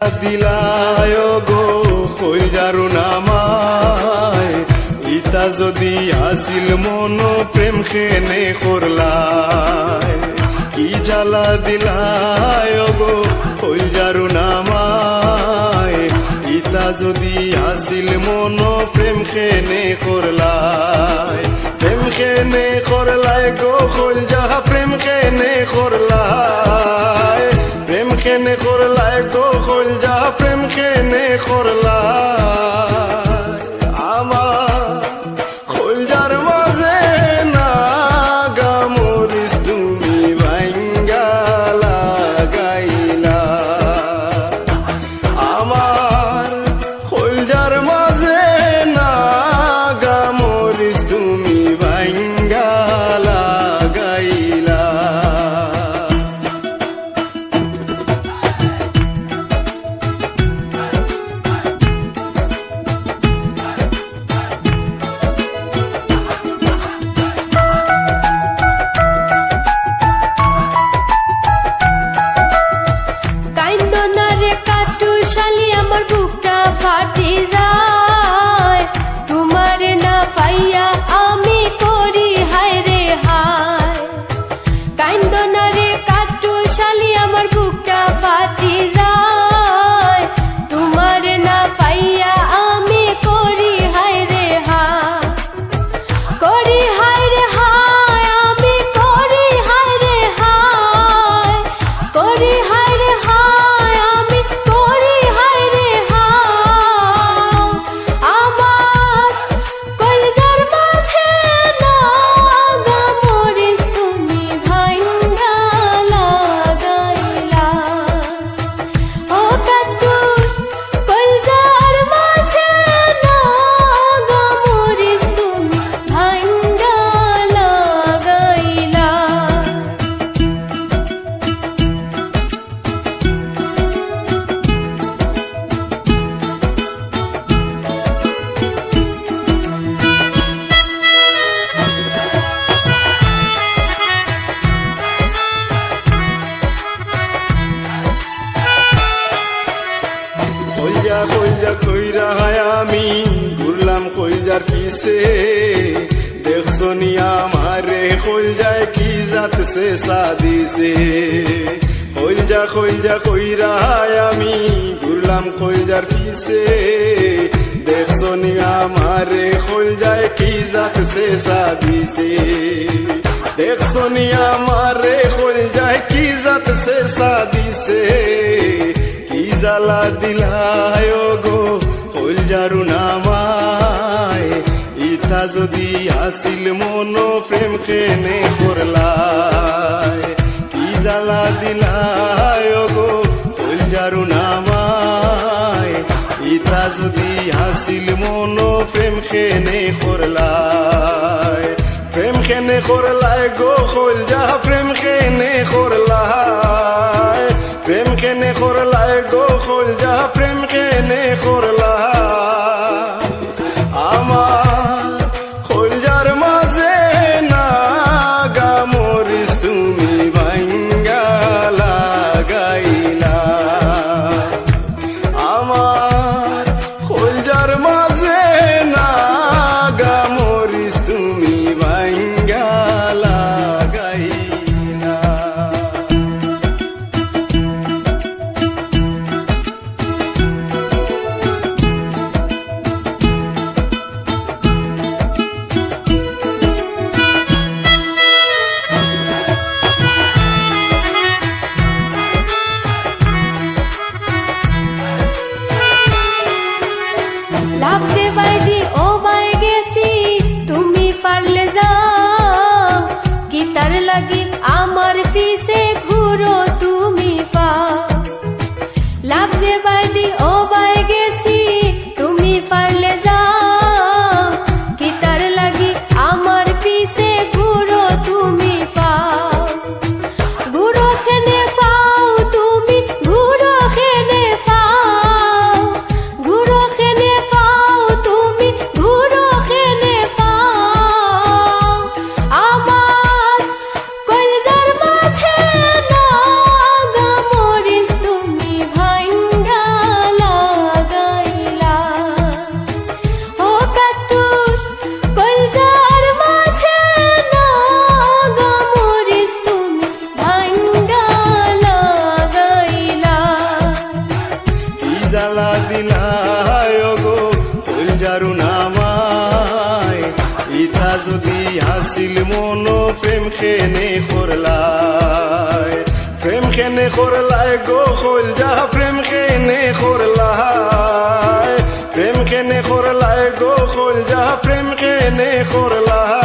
দিলায় গো, কই যারু নামায়। ইতা যদি আসিল মন, প্রেম খেনে করলায়। কি জ্বালা দিলায় গো, কই যারু নামায়। ইতা যদি আসিল মন, প্রেম খেনে করলায়। প্রেম খেনে করলায় গো, কই যাহা প্রেম খেনে করলায়। প্রেম খেনে করলায় গো কইল যা প্রেম খেনে করলায় আমার কইজা কইরা হায় আমি, ঘুরলাম কইজার পিছে। দেখছ নি আমারে কইজায় কি জাত সে সাদিছে কইজা কইজা কইরা হায় আমি, ঘুরলাম কইজার পিছে। দেখছ নি আমারে কইজায় কি জাত সে সাদিছে দেখছ নি আমারে কইজায় কি জাত সে সাদিছে কি জ্বালা দিলায় গো যারু নামায়। ইতা যদি আসিল মন প্রেম খেনে করলায়। কি জ্বালা দিলায় গো যারু নামায়। ইতা যদি আসিল মন প্রেম খেনে করলায়। প্রেম খেনে করলায় গো হইল যা প্রেম খেনে করলায়। দিলায় গো ফুলজারু নামায়। ইতা যদি হাসিল মন, প্রেম খেনে করলায়। প্রেম খেনে করলায় গো ফুলজা প্রেম খেনে করলায়। প্রেম খেনে করলায় গো ফুলজা প্রেম খেনে করলায়।